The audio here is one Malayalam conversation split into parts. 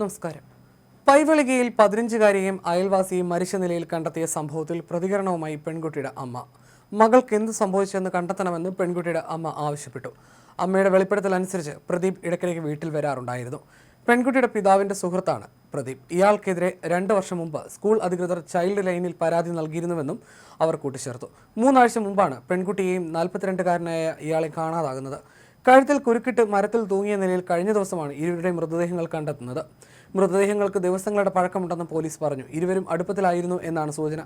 നമസ്കാരം. പൈവളികയിൽ പതിനഞ്ചുകാരിയെയും അയൽവാസിയെയും മരിച്ച നിലയിൽ കണ്ടെത്തിയ സംഭവത്തിൽ പ്രതികരണവുമായി പെൺകുട്ടിയുടെ അമ്മ. മകൾക്ക് എന്ത് സംഭവിച്ചെന്ന് കണ്ടെത്തണമെന്ന് പെൺകുട്ടിയുടെ അമ്മ ആവശ്യപ്പെട്ടു. അമ്മയുടെ വെളിപ്പെടുത്തൽ അനുസരിച്ച് പ്രദീപ് ഇടയ്ക്കിടയ്ക്ക് വീട്ടിൽ വരാറുണ്ടായിരുന്നു. പെൺകുട്ടിയുടെ പിതാവിന്റെ സുഹൃത്താണ് പ്രദീപ്. ഇയാൾക്കെതിരെ രണ്ട് വർഷം മുമ്പ് സ്കൂൾ അധികൃതർ ചൈൽഡ് ലൈനിൽ പരാതി നൽകിയിരുന്നുവെന്നും അവർ കൂട്ടിച്ചേർത്തു. മൂന്നാഴ്ച മുമ്പാണ് പെൺകുട്ടിയെയും നാൽപ്പത്തിരണ്ടുകാരനായ ഇയാളെ കാണാതാകുന്നത്. കഴുത്തിൽ കുരുക്കിട്ട് മരത്തിൽ തൂങ്ങിയ നിലയിൽ കഴിഞ്ഞ ദിവസമാണ് ഇരുവരുടെയും മൃതദേഹങ്ങൾ കണ്ടെത്തുന്നത്. മൃതദേഹങ്ങൾക്ക് ദിവസങ്ങളുടെ പഴക്കമുണ്ടെന്ന് പോലീസ് പറഞ്ഞു. ഇരുവരും അടുപ്പത്തിലായിരുന്നു എന്നാണ് സൂചന.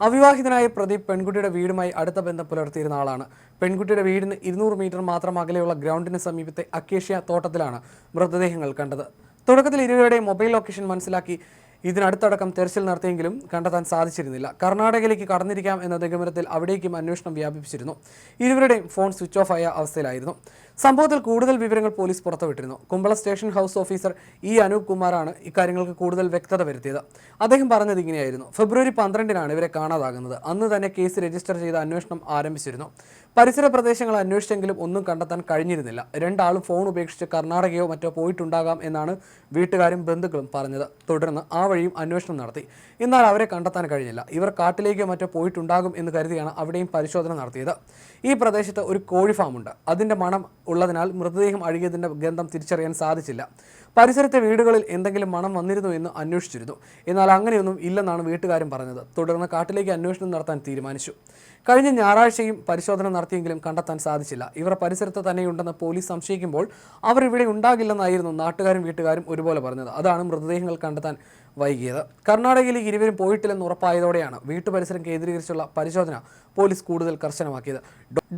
അവിവാഹിതനായ പ്രദീപ് പെൺകുട്ടിയുടെ വീടുമായി അടുത്ത ബന്ധം പുലർത്തിയിരുന്ന ആളാണ്. പെൺകുട്ടിയുടെ വീടിന് ഇരുന്നൂറ് മീറ്റർ മാത്രം അകലെയുള്ള ഗ്രൗണ്ടിന് സമീപത്തെ അക്കേഷ്യ തോട്ടത്തിലാണ് മൃതദേഹങ്ങൾ കണ്ടത്. തുടക്കത്തിൽ ഇരുവരുടെയും മൊബൈൽ ലൊക്കേഷൻ മനസ്സിലാക്കി ഇതിനടുത്തടക്കം തെരച്ചിൽ നടത്തിയെങ്കിലും കണ്ടെത്താൻ സാധിച്ചിരുന്നില്ല. കർണാടകയിലേക്ക് കടന്നിരിക്കാം എന്ന നിഗമനത്തിൽ അവിടേക്കും അന്വേഷണം വ്യാപിപ്പിച്ചിരുന്നു. ഇരുവരുടെയും ഫോൺ സ്വിച്ച് ഓഫ് ആയ അവസ്ഥയിലായിരുന്നു. സംഭവത്തിൽ കൂടുതൽ വിവരങ്ങൾ police പുറത്തുവിട്ടിരുന്നു. Kumbla station house officer E Anoop കുമാറാണ് ഇക്കാര്യങ്ങൾക്ക് കൂടുതൽ വ്യക്തത വരുത്തിയത്. അദ്ദേഹം പറഞ്ഞത് ഇങ്ങനെയായിരുന്നു. ഫെബ്രുവരി പന്ത്രണ്ടിനാണ് ഇവരെ കാണാതാകുന്നത്. അന്ന് തന്നെ കേസ് രജിസ്റ്റർ ചെയ്ത് അന്വേഷണം ആരംഭിച്ചിരുന്നു. പരിസര പ്രദേശങ്ങൾ അന്വേഷിച്ചെങ്കിലും ഒന്നും കണ്ടെത്താൻ കഴിഞ്ഞിരുന്നില്ല. രണ്ടാളും ഫോൺ ഉപേക്ഷിച്ച് കർണാടകയോ മറ്റോ പോയിട്ടുണ്ടാകാം എന്നാണ് വീട്ടുകാരും ബന്ധുക്കളും പറഞ്ഞത്. തുടർന്ന് ആ വഴിയും അന്വേഷണം നടത്തി. എന്നാൽ അവരെ കണ്ടെത്താൻ കഴിഞ്ഞില്ല. ഇവർ കാട്ടിലേക്കോ മറ്റോ പോയിട്ടുണ്ടാകും എന്ന് കരുതിയാണ് അവിടെയും പരിശോധന നടത്തിയത്. ഈ പ്രദേശത്ത് ഒരു കോഴി ഫാമുണ്ട്. അതിന്റെ മണം ഉള്ളതിനാൽ മൃതദേഹം അഴുകിയതിന്റെ ഗന്ധം തിരിച്ചറിയാൻ സാധിച്ചില്ല. പരിസരത്തെ വീടുകളിൽ എന്തെങ്കിലും മണം വന്നിരുന്നു എന്ന് അന്വേഷിച്ചിരുന്നു. എന്നാൽ അങ്ങനെയൊന്നും ഇല്ലെന്നാണ് വീട്ടുകാരും പറഞ്ഞത്. തുടർന്ന് കാട്ടിലേക്ക് അന്വേഷണം നടത്താൻ തീരുമാനിച്ചു. കഴിഞ്ഞ ഞായറാഴ്ചയും പരിശോധന നടത്തിയെങ്കിലും കണ്ടെത്താൻ സാധിച്ചില്ല. ഇവർ പരിസരത്ത് തന്നെയുണ്ടെന്ന് പോലീസ് സംശയിക്കുമ്പോൾ അവർ ഇവിടെ ഉണ്ടാകില്ലെന്നായിരുന്നു നാട്ടുകാരും വീട്ടുകാരും ഒരുപോലെ പറഞ്ഞത്. അതാണ് മൃതദേഹങ്ങൾ കണ്ടെത്താൻ വൈകിയത്. കർണാടകയിലേക്ക് ഇരുവരും പോയിട്ടില്ലെന്ന് ഉറപ്പായതോടെയാണ് വീട്ടുപരിസരം കേന്ദ്രീകരിച്ചുള്ള പരിശോധന പോലീസ് കൂടുതൽ കർശനമാക്കിയത്.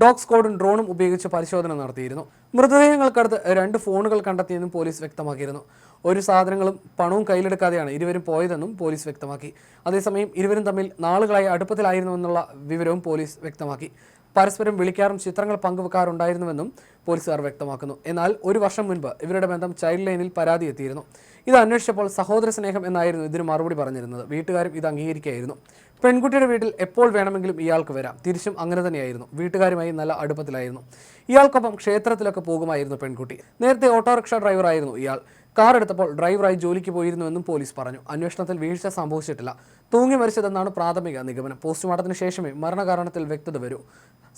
ഡോഗ് സ്ക്വാഡും ഡ്രോണും ഉപയോഗിച്ച് പരിശോധന നടത്തിയിരുന്നു. മൃതദേഹങ്ങൾക്കടുത്ത് രണ്ട് ഫോണുകൾ കണ്ടെത്തിയെന്നും പോലീസ് വ്യക്തമാക്കിയിരുന്നു. ഒരു സാധനങ്ങളും പണവും കയ്യിലെടുക്കാതെയാണ് ഇരുവരും പോയതെന്നും പോലീസ് വ്യക്തമാക്കി. അതേസമയം ഇരുവരും തമ്മിൽ നാളുകളായി അടുപ്പത്തിലായിരുന്നുവെന്നുള്ള വിവരവും പോലീസ് വ്യക്തമാക്കി. പരസ്പരം വിളിക്കാറും ചിത്രങ്ങൾ പങ്കുവെക്കാറുണ്ടായിരുന്നുവെന്നും പോലീസുകാർ വ്യക്തമാക്കുന്നു. എന്നാൽ ഒരു വർഷം മുൻപ് ഇവരുടെ ബന്ധം ചൈൽഡ് ലൈനിൽ പരാതി എത്തിയിരുന്നു ഇത് അന്വേഷിച്ചപ്പോൾ സഹോദര സ്നേഹം എന്നായിരുന്നു ഇതിന് മറുപടി പറഞ്ഞിരുന്നത്. വീട്ടുകാരും ഇത് അംഗീകരിക്കുകയായിരുന്നു. പെൺകുട്ടിയുടെ വീട്ടിൽ എപ്പോൾ വേണമെങ്കിലും ഇയാൾക്ക് വരാം. തിരിച്ചും അങ്ങനെ തന്നെയായിരുന്നു. വീട്ടുകാരുമായി നല്ല അടുപ്പത്തിലായിരുന്നു. ഇയാൾക്കൊപ്പം ക്ഷേത്രത്തിലൊക്കെ പോകുമായിരുന്നു പെൺകുട്ടി. നേരത്തെ ഓട്ടോറിക്ഷ ഡ്രൈവറായിരുന്നു ഇയാൾ. കാർ എടുത്തപ്പോൾ ഡ്രൈവറായി ജോലിക്ക് പോയിരുന്നുവെന്നും പോലീസ് പറഞ്ഞു. അന്വേഷണത്തിൽ വീഴ്ച സംഭവിച്ചിട്ടില്ല. തൂങ്ങി മരിച്ചതെന്നാണ് പ്രാഥമിക നിഗമനം. പോസ്റ്റ്മോർട്ടത്തിന് ശേഷമേ മരണകാരണത്തിൽ വ്യക്തത വരൂ.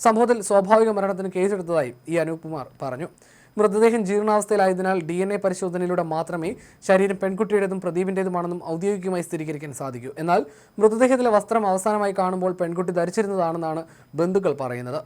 സംഭവത്തിൽ സ്വാഭാവിക മരണത്തിന് കേസെടുത്തതായി ഈ അനൂപ് കുമാർ പറഞ്ഞു. മൃതദേഹം ജീർണാവസ്ഥയിലായതിനാൽ ഡി എൻ എ പരിശോധനയിലൂടെ മാത്രമേ ശരീരം പെൺകുട്ടിയുടേതും പ്രദീപിന്റേതുമാണെന്നും ഔദ്യോഗികമായി സ്ഥിരീകരിക്കാൻ സാധിക്കൂ. എന്നാൽ മൃതദേഹത്തിലെ വസ്ത്രം അവസാനമായി കാണുമ്പോൾ പെൺകുട്ടി ധരിച്ചിരുന്നതാണെന്നാണ് ബന്ധുക്കൾ പറയുന്നത്.